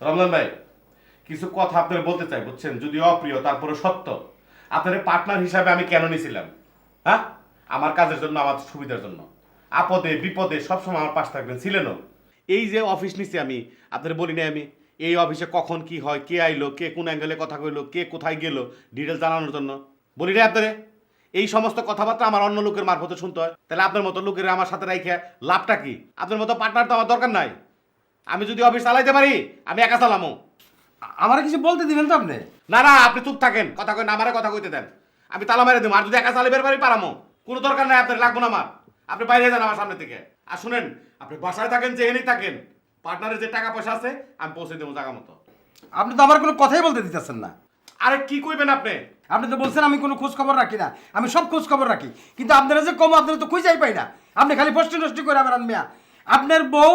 রমজান ভাই, কিছু কথা আপনার বলতে চাই, বুঝছেন? যদি অপ্রিয়, তারপরে সত্য। আপনার পার্টনার হিসাবে আমি কেন নিয়েছিলাম হ্যাঁ? আমার কাজের জন্য, আমার সুবিধার জন্য। আপদে, বিপদে সবসময় আমার পাশ থাকবেন ছিলেনও এই যে অফিস নিছি আমি, আপনার বলি নাই আমি, এই অফিসে কখন কি হয়, কে আইলো, কে কোন অ্যাঙ্গেলে কথা কইলো, কে কোথায় গেল ডিটেলস জানানোর জন্য। বলি নাই আপনারে? এই সমস্ত কথাবার্তা আমার অন্য লোকের মারফতে শুনতে হয়। তাহলে আপনার মতো লোকের আমার সাথে রাইখে লাভটা কি? আপনার মতো পার্টনার তো আমার দরকার নাই। আমি যদি অফিস চালাইতে পারি আমি একা চালামো। আমার কিছু বলতে দিবেন তো আপনি? না না আপনি চুপ থাকেন। কথা কই না আমারে কথা কইতে দেন। আমি তালা মেরে দেবো আর যদি একা চালিয়ে বের পারি পারামো। কোনো দরকার নাই আপনার লাগবো না আমার। আপনি বাইরে যান আমার সামনে থেকে। আর শুনেন আপনি বাসায় থাকেন যেখানেই থাকেন পার্টনারের যে টাকা পয়সা আছে আমি পৌঁছে দেবো জায়গা মতো। আপনি তো আমার কোনো কথাই বলতে দিতেছেন না। আরে কি কইবেন আপনি? আপনি তো বলছেন আমি কোনো খোঁজ খবর রাখি না। আমি সব খোঁজ খবর রাখি। কিন্তু আপনারা যে কম আপনারা তো খুঁজেই পাই না। আপনি খালি পোস্টি নষ্টি করে আমার মিয়া আপনার বউ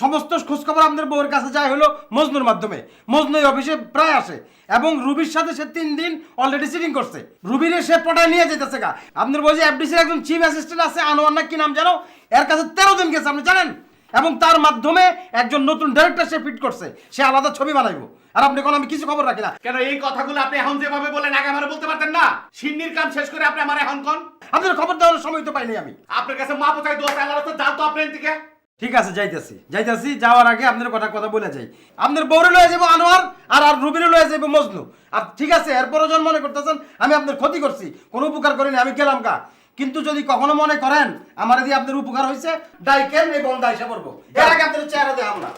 সমস্ত খোঁজখবর আপনার বউয়ের কাছে যায় হলো মজনুর মাধ্যমে। মজনু অফিসে প্রায় আসে এবং রুবির সাথে সে তিন দিন অলরেডি সিটিং করছে। রুবিরে সে পটায় নিয়ে যেতেছে গা। আপনার বউ যে এফডিসির একজন চিফ অ্যাসিস্ট্যান্ট আছে আনোয়ার না কি নাম জানো এর কাছে তেরো দিন গেছে আপনি জানেন? এবং তার মাধ্যমে একজন নতুন ডাইরেক্টর সে ফিট করছে। সে আলাদা ছবি বানাইবো। আর আপনি কোন আমি কিছু খবর রাখি না। কেন এই কথাগুলো আপনি এখন যেভাবে বলেন আগে আমার বলতে পারতেন না? সিন্নির কাম শেষ করে আপনি আমার এখন কোন? আপনার খবর দেওয়ার সময় তো পাইনি আমি। আপনার কাছে মা পোচাই দোষ আল্লাহ যান তো আপনার দিকে। ঠিক আছে, যাইতেছি। যাইতেছি, যাওয়ার আগে আপনার কথা কথা বলে যাই। আপনার বউরে লয়ে যাব আনোয়ার আর আর রুবিরে লয়ে যাব মজনু। আর ঠিক আছে এরপর যখন মনে করতেছেন, আমি আপনার ক্ষতি করছি, কোনো উপকার করিনি, আমি গেলাম কা কিন্তু যদি কখনো মনে করেন, আমার দিয়ে আপনার উপকার হয়েছে ডাইকেন এবং দায়সা করব এর আগে আপনার চেহারা দেয় আমরা